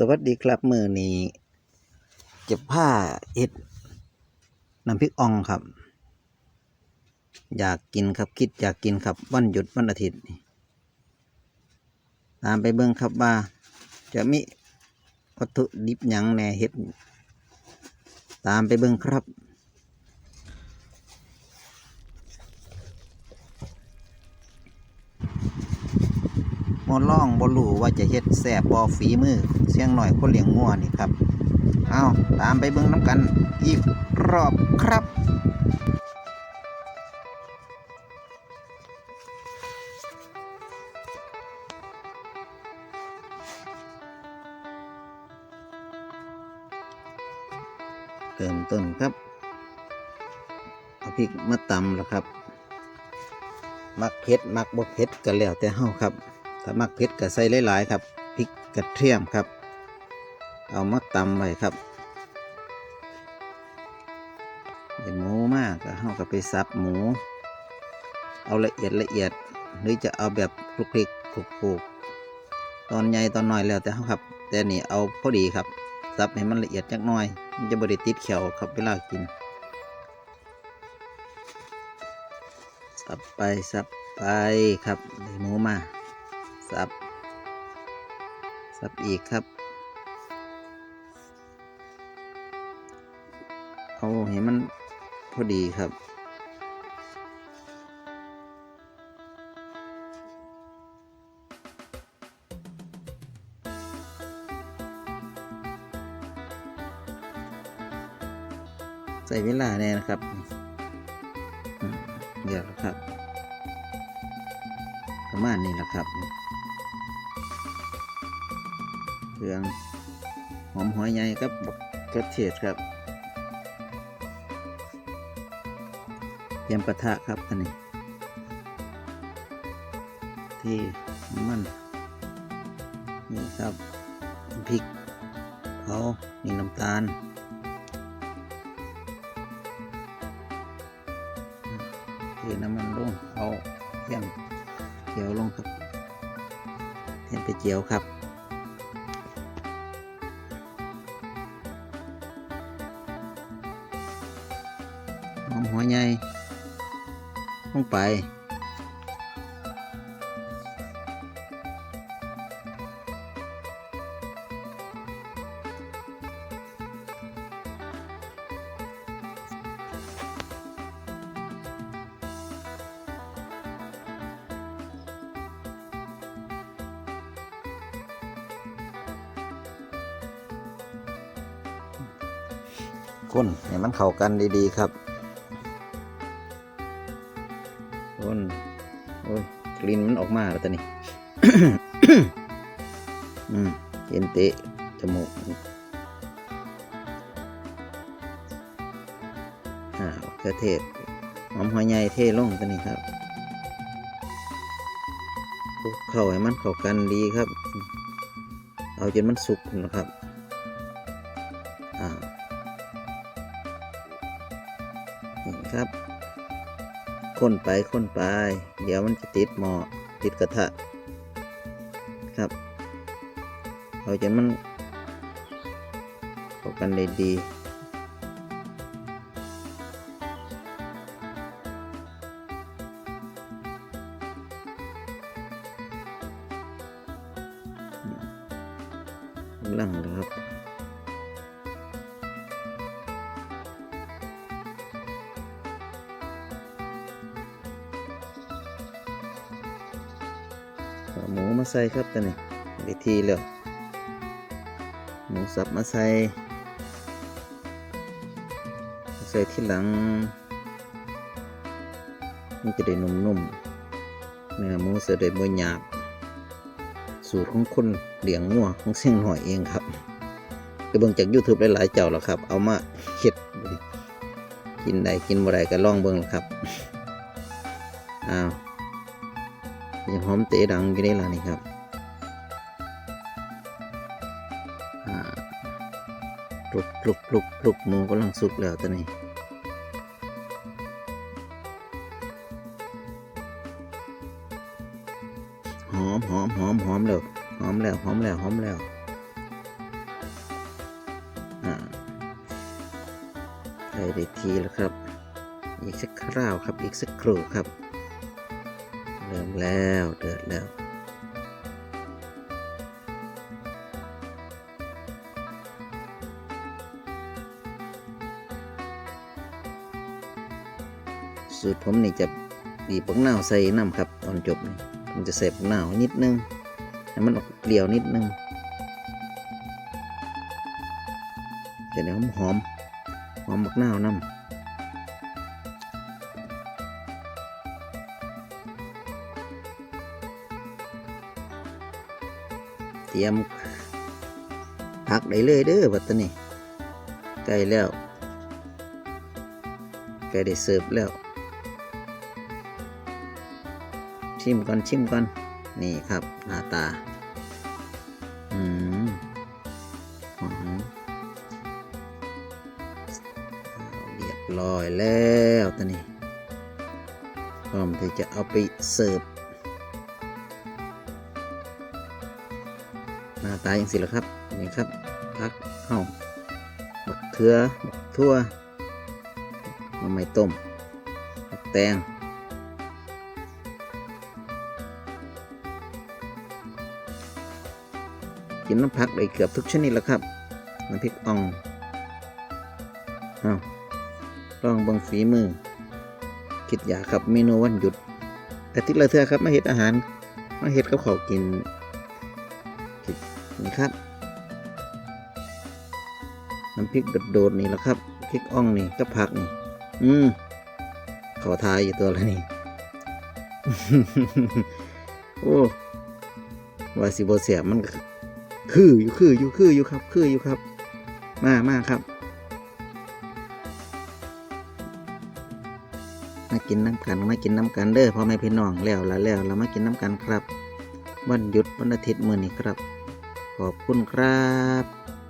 สวัสดีครับมือนี้เก็บผ้าเห็ดน้ำพริกอ่องครับ อยากกินครับคิดอยากกินครับวันหยุดวันอาทิตย์ตามไปเบิ่งครับว่า จะมีวัตถุดิบหยังแหน่เห็ดตามไปเบิ่งครับมอล่องบอลูว่าจะเฮ็ดแสบบอฝีมือ สียงหน่อยคนเลี้ยงงัวนี่ครับเอาตามไปเบิ่งน้ำกันอีกรอบครับเริ่มต้นครับ เอาพริกมาตำแล้วครับ มักเผ็ดมักบ่เผ็ดก็แล้วแต่เฮาครับ ถ้ามักเผ็ดก็ใส่หลายๆครับพริกกระเทียมครับ เอามาตำไว้ครับได้หมูมากก็เฮาก็ไปสับหมู เอาละเอียดละเอียด หรือจะเอาแบบคลุกคลิกคลุกคลุกตอนใหญ่ตอนน้อยแล้วแต่เฮาครับ แต่นี่เอาพอดีครับสับให้มันละเอียดจักหน่อย มันจะบริติดเขียวครับเวลากินสับไปสับไปครับได้หมูมาสับสับอีกครับ เอาให้มันพอดีครับ ใส่เวลาแน่นะครับเดี๋ยวนะครับ ประมาณนี้แหละครับเครื่องหอมหัวใหญ่ครับบักกระเทียดครับ เตรียมกระทะครับอันนี้ที่น้ำมันนี่ครับพริกเผานี่น้ำตาลเทน้ำมันลงเอาเทียนเจียวลงครับเทียนไปเจียวครับหอมหัวใหญ่ ลงไป คนให้มันเข้ากันดีๆครับ โอ้ยกลิ่นมันออกมาแล้วตอนนี้อืมเย็นเตะจมูกอ่าวกระเทศหอมหัวใหญ่เทลงตัวนี้ครับคลุกเข้าให้มันเข้ากันดีครับ เอาจนมันสุกนะครับอ่านี่ครับ ค้นไปค้นไป เดี๋ยวมันจะติดหม้อติดกระทะครับเอาจนมันเข้ากันได้ดีกำลังเลยครับ หมูมาใส่ครับตัวนี้ได้ทีแล้วหมูสับมาใส่ใส่ที่หลัง มันจะได้นุ่มๆเนื้อหมูจะได้บ่หยาบ สูตรของคนเลี้ยงงัวของเสียงหน่อยเองครับก็เบิ่งจาก YouTube หลายๆเจ้าแล้วครับ เอามาเฮ็ดกินได้กินบ่ได้ก็ลองเบิ่งล่ะครับอ้าว ยังหอมเตะดังกันได้ละนี่ครับปลุกปลุกปลุกปลุกหมูกำลังสุกแล้วตอนนี้หอมหอมหอมหอมแล้วหอมแล้วหอมแล้วหอมแล้วใส่ได้ทีแล้วครับ อีกสักคราวครับ อีกสักครู่ครับ เริ่มแล้วเดือดแล้วสูตรผมนี่จะบีบปักหน้าวใส่น้ำครับ ตอนจบนี่ผมจะใส่ปักหน้าวนิดนึงให้มันออกเปรี้ยวนิดนึงจะได้หอมหอมหอมปักหน้าวน้ำ เตรียมผักได้เลยเด้อบัดนี้ใกล้แล้วใกล้ได้เสิร์ฟแล้ว ชิมก่อนชิมก่อนนี่ครับหน้าตา อืมหอมเรียบร้อยแล้วตอนนี้พร้อมที่จะเอาไปเสิร์ฟ หน้าตาอย่างสิละครับนี่ครับพักเข้าบักเขือบักทั่วมะไม่ต้มบักแตงกินน้ำผักได้เกือบทุกชนิดแล้วครับน้ำพริกอ่องเอาลองบังฝีมือ คิดอยากครับเมนูวันหยุด แต่ทิศละเทือครับมาเห็ดอาหาร มาเห็ดกับเขาวกิน นี่ครับ น้ำพริกโดดๆนี่แหละครับพริกอ่องนี่กับผักนี่ อืมขอทายอยู่ตัวแล้วนี่ โอ้วาสิบเสียมันคืออยู่คืออยู่คืออยู่ครับ คืออยู่ครับ มามาครับมากินน้ำกันมากินน้ำกันเด้อพ่อแม่พี่น้องแล้วละแล้วเรามากินน้ำกันครับ วันหยุดวันอาทิตย์มื้อนี้ครับ ขอบคุณครับ